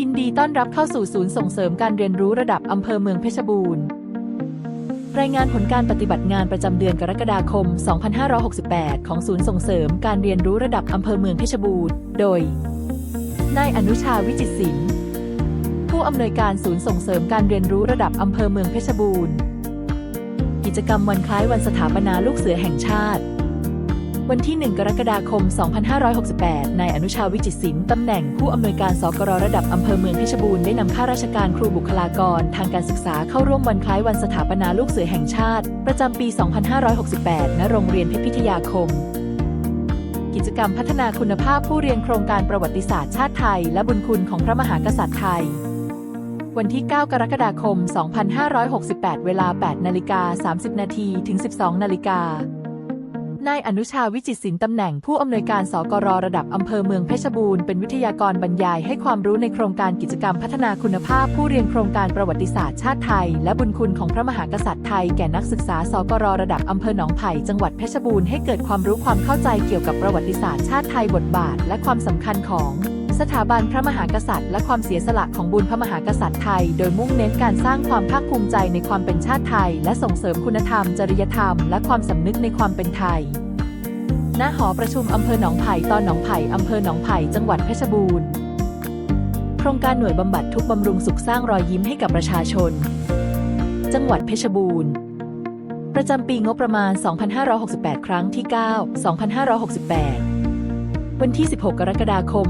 ยินดีต้อนรับเข้าสู่ศูนย์ส่งเสริมการเรียนรู้ระดับอำเภอเมืองเพชรบูรณ์ รายงานผลการปฏิบัติงานประจำเดือนกรกฎาคม 2568 ของศูนย์ส่งเสริมการเรียนรู้ระดับอำเภอเมืองเพชรบูรณ์ โดย นายอนุชาวิจิตรศิลป์ ผู้อำนวยการศูนย์ส่งเสริมการเรียนรู้ระดับอำเภอเมืองเพชรบูรณ์ กิจกรรมวันคล้ายวันสถาปนาลูกเสือแห่งชาติ วันที่ 1 กรกฎาคม 2568 นายอนุชาวิจิตรศิลป์ตำแหน่งผู้อำนวยการสกรระดับอำเภอเมืองเพชรบูรณ์ได้นำข้าราชการครูบุคลากร ทางการศึกษาเข้าร่วมวันคล้ายวันสถาปนาลูกเสือแห่งชาติ ประจำปี 2568 ณ โรงเรียนเพชรพิทยาคม กิจกรรมพัฒนาคุณภาพผู้เรียนโครงการประวัติศาสตร์ชาติไทย และบุญคุณของพระมหากษัตริย์ไทยวันที่ 9 กรกฎาคม 2568 เวลา 8 นาฬิกา 30 นาที ถึง 12 นาฬิกา นายอนุชาวิจิตรศิลป์ตำแหน่งผู้อำนวยการสกรระดับอำเภอเมืองเพชรบูรณ์เป็นวิทยากรบรรยายให้ความรู้ในโครงการกิจกรรมพัฒนาคุณภาพ ผู้เรียนโครงการประวัติศาสตร์ชาติไทย และบุญคุณของพระมหากษัตริย์ไทยแก่นักศึกษาสกรระดับอำเภอหนองไผ่จังหวัดเพชรบูรณ์ให้เกิดความรู้ความเข้าใจเกี่ยวกับประวัติศาสตร์ชาติไทยบทบาท และความสำคัญของ สถาบันพระมหากษัตริย์และความเสียสละของบุญพระมหากษัตริย์ไทย โดยมุ่งเน้นการสร้างความภาคภูมิใจในความเป็นชาติไทย และส่งเสริมคุณธรรม จริยธรรม และความสำนึกในความเป็นไทย ณ หอประชุมอำเภอหนองไผ่ตอนหนองไผ่อำเภอหนองไผ่จังหวัดเพชรบูรณ์ โครงการหน่วยบำบัดทุกบำรุงสุขสร้างรอยยิ้มให้กับประชาชน จังหวัดเพชรบูรณ์ ประจำปีงบประมาณ 2568 ครั้งที่ 9 2568 วันที่ 16 กรกฎาคม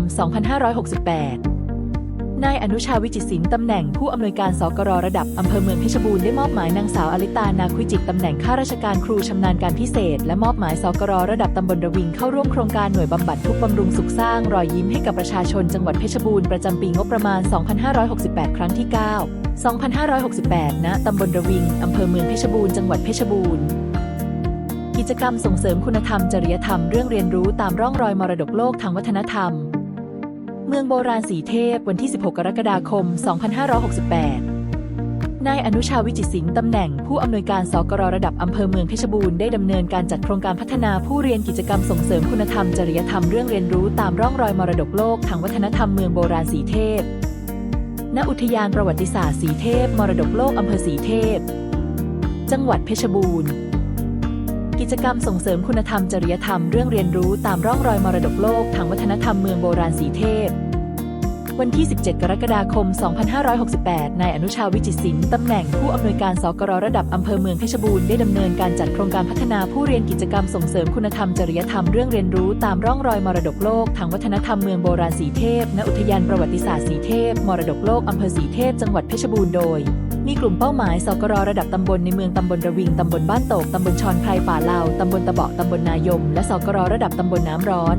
2568 นายอนุชาวิจิตรศิลป์ตำแหน่งผู้อำนวยการสกรระดับอำเภอเมืองเพชรบูรณ์ได้มอบหมายนางสาวอลิตานาคุจิตตำแหน่งข้าราชการครูชำนาญการพิเศษ และมอบหมายสกรระดับตำบลระวิงเข้าร่วมโครงการหน่วยบำบัดทุกบำรุงสุขสร้างรอยยิ้มให้กับประชาชนจังหวัดเพชรบูรณ์ประจำปีงบประมาณ 2568 ครั้งที่ 9 2568 ณ ตำบลระวิงอำเภอเมืองเพชรบูรณ์จังหวัดเพชรบูรณ์ กิจกรรมส่งเสริมคุณธรรมจริยธรรมเรื่องเรียนรู้ตามร่องรอยมรดกโลกทางวัฒนธรรม เมืองโบราณสีเทพวันที่ 16 กรกฎาคม 2568 นายอนุชาวิจิตรศิลป์ตำแหน่งผู้อำนวยการสกรระดับอำเภอเมืองเพชรบูรณ์ได้ดำเนินการจัดโครงการพัฒนาผู้เรียนกิจกรรมส่งเสริมคุณธรรมจริยธรรมเรื่องเรียนรู้ตามร่องรอยมรดกโลกทางวัฒนธรรมเมืองโบราณสีเทพ ณ อุทยานประวัติศาสตร์สีเทพ มรดกโลกอำเภอสีเทพ จังหวัดเพชรบูรณ์ กิจกรรมส่งเสริมคุณธรรมจริยธรรมเรื่องเรียนรู้ตามร่องรอยมรดกโลกทางวัฒนธรรมเมืองโบราณสีเทพ วันที่ 17 กรกฎาคม 2568 นายอนุชาวิจิตรศิลป์ตำแหน่งผู้อำนวยการสกรระดับอำเภอเมืองเพชรบูรณ์ได้ดำเนินการจัดโครงการพัฒนาผู้เรียนกิจกรรมส่งเสริมคุณธรรมจริยธรรมเรื่องเรียนรู้ตามร่องรอยมรดกโลกทางวัฒนธรรมเมืองโบราณสีเทพ ณ อุทยานประวัติศาสตร์สีเทพ มรดกโลกอำเภอสีเทพ จังหวัดเพชรบูรณ์โดย มีกลุ่มเป้าหมายสกรระดับตำบลในเมืองตำบลระวิงตำบลบ้านโตกตำบลชอนไพรป่าลาวตำบลตะเบาะตำบลนายม และสกรระดับตำบลน้ำร้อน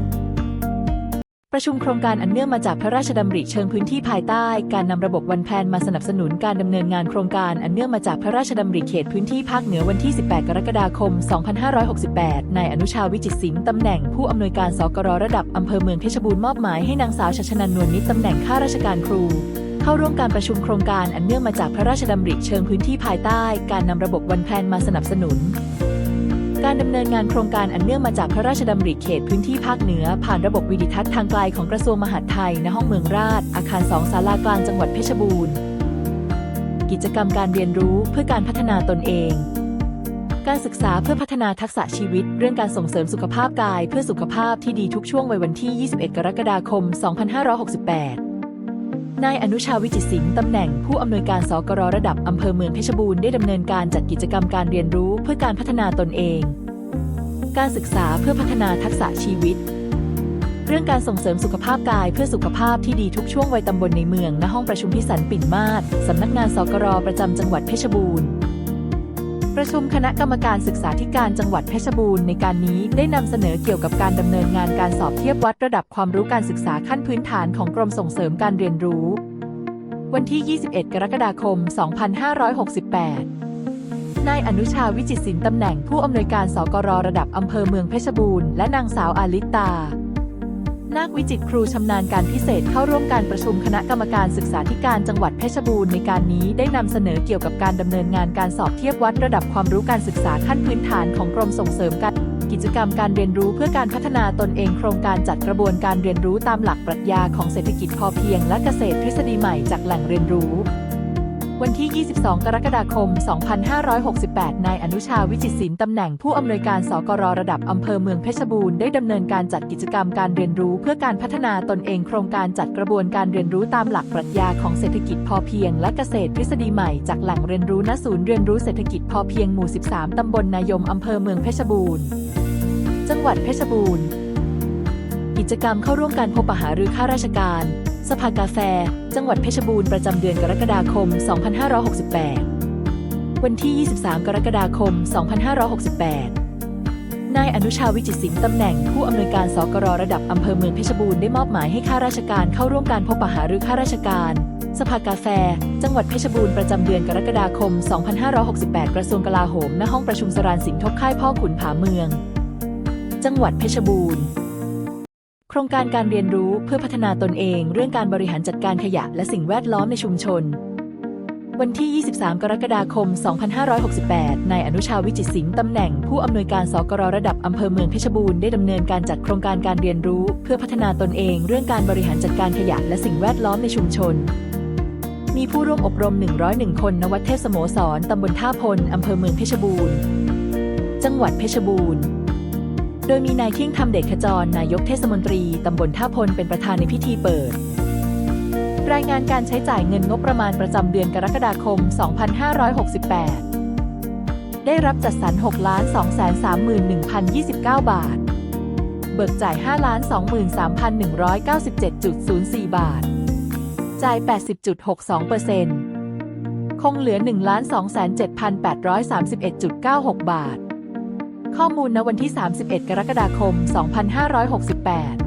ประชุมโครงการอันเนื่องมาจากพระราชดำริเชิงพื้นที่ภายใต้ การนำระบบวันแพนมาสนับสนุนการดำเนินงานโครงการอันเนื่องมาจากพระราชดำริเขตพื้นที่ภาคเหนือวันที่ 18 กรกฎาคม 2568 นายอนุชาวิจิตรศิลป์ตำแหน่งผู้อำนวยการสกรระดับอำเภอเมืองเพชรบูรณ์มอบหมายให้นางสาวชัชนันนวลนิตตำแหน่งข้าราชการครู เข้าร่วมการประชุมโครงการอันเนื่องมาจากพระราชดำริเชิงพื้นที่ภายใต้ การนำระบบวันแพนมาสนับสนุน การดำเนินงานโครงการอันเนื่องมาจากพระราชดำริเขตพื้นที่ภาคเหนือ ผ่านระบบวิดิทัศน์ทางไกลของกระทรวงมหาดไทยณห้องเมืองราช อาคารสองศาลากลางจังหวัดเพชรบูรณ์ กิจกรรมการเรียนรู้เพื่อการพัฒนาตนเองการศึกษาเพื่อพัฒนาทักษะชีวิต เรื่องการส่งเสริมสุขภาพกายเพื่อสุขภาพที่ดีทุกช่วงวัยวันที่ 21 กรกฎาคม 2568 นายอนุชาวิจิตสิงห์ตำแหน่งผู้อำนวยการสกรระดับอำเภอเมืองเพชรบูรณ์ได้ดำเนินการจัดกิจกรรมการเรียนรู้เพื่อการพัฒนาตนเอง การศึกษาเพื่อพัฒนาทักษะชีวิต เรื่องการส่งเสริมสุขภาพกายเพื่อสุขภาพที่ดีทุกช่วงวัยตำบลในเมืองณห้องประชุมพิสันปิ่นมาศสำนักงานสกรประจำจังหวัดเพชรบูรณ์ ประชุมคณะกรรมการศึกษาธิการจังหวัดเพชรบูรณ์ในการนี้ได้นำเสนอเกี่ยวกับการดำเนินงานการสอบเทียบวัดระดับความรู้การศึกษาขั้นพื้นฐานของกรมส่งเสริมการเรียนรู้ วันที่ 21 กรกฎาคม 2568 นายอนุชาวิจิตรศิลป์ตำแหน่งผู้อำนวยการสกรระดับอำเภอเมืองเพชรบูรณ์และนางสาวอาลิตา นาควิจิตรครูชำนาญการพิเศษเข้าร่วมการประชุมคณะกรรมการศึกษาธิการจังหวัดเพชรบูรณ์ในการนี้ได้นำเสนอเกี่ยวกับการดำเนินงานการสอบเทียบวัดระดับความรู้การศึกษาขั้นพื้นฐานของกรมส่งเสริมการกิจกรรมการเรียนรู้เพื่อการพัฒนาตนเองโครงการจัดกระบวนการเรียนรู้ตามหลักปรัชญาของเศรษฐกิจพอเพียงและเกษตรทฤษฎีใหม่จากแหล่งเรียนรู้ วันที่ 22 กรกฎาคม 2568 นายอนุชาวิจิตศิลป์ตำแหน่งผู้อำนวยการสกรระดับอำเภอเมืองเพชรบูรณ์ได้ดำเนินการจัดกิจกรรมการเรียนรู้เพื่อการพัฒนาตนเองโครงการจัดกระบวนการเรียนรู้ตามหลักปรัชญาของเศรษฐกิจพอเพียงและเกษตรทฤษฎีใหม่จากแหล่งเรียนรู้ณศูนย์เรียนรู้เศรษฐกิจพอเพียงหมู่ 13 ตำบลนายมอำเภอเมืองเพชรบูรณ์ จังหวัดเพชรบูรณ์ กิจกรรมเข้าร่วมการพบปะหารือข้าราชการ สภากาแฟ จังหวัดเพชรบูรณ์ประจำเดือนกรกฎาคม 2568 วันที่ 23 กรกฎาคม 2568นายอนุชาวิจิตรศิลป์ตำแหน่งผู้อำนวยการสกรระดับอำเภอเมืองเพชรบูรณ์ได้มอบหมายให้ข้าราชการเข้าร่วมการพบปะหารือข้าราชการ สภากาแฟ จังหวัดเพชรบูรณ์ประจำเดือนกรกฎาคม 2568 กระทรวงกลาโหมณห้องประชุมสรานสินทบค่ายพ่อขุนผาเมือง จังหวัดเพชรบูรณ์ ครงการการเรียนรู้เพื่อพัฒนาตนเอง เรื่องการบริหารจัดการขยะและสิ่งแวดล้อมในชุมชน วันที่ 23 กรกฎาคม 2568 นายอนุชาวิจิตรศิลป์ตำแหน่งผู้อำนวยการสกรระดับอำเภอเมืองเพชรบูรณ์ได้ดำเนินการจัดโครงการการเรียนรู้ เพื่อพัฒนาตนเอง เรื่องการบริหารจัดการขยะและสิ่งแวดล้อมในชุมชน มีผู้ร่วมอบรม 101 คนณวัดเทพสโมสรตำบลท่าพลอำเภอเมืองเพชรบูรณ์ จังหวัดเพชรบูรณ์ โดยมีนายเที่ยงธรรมเดชขจร นายกเทศมนตรี ตำบลท่าพลเป็นประธานในพิธีเปิด รายงานการใช้จ่ายเงินงบประมาณประจำเดือนกรกฎาคม 2568 ได้รับจัดสรร 6 231,029 บาท เบิกจ่าย 5,23,197.04 บาท จ่าย 80.62%คงเหลือ 1,207,831.96 บาท ข้อมูลณวันที่ 31 กรกฎาคม 2568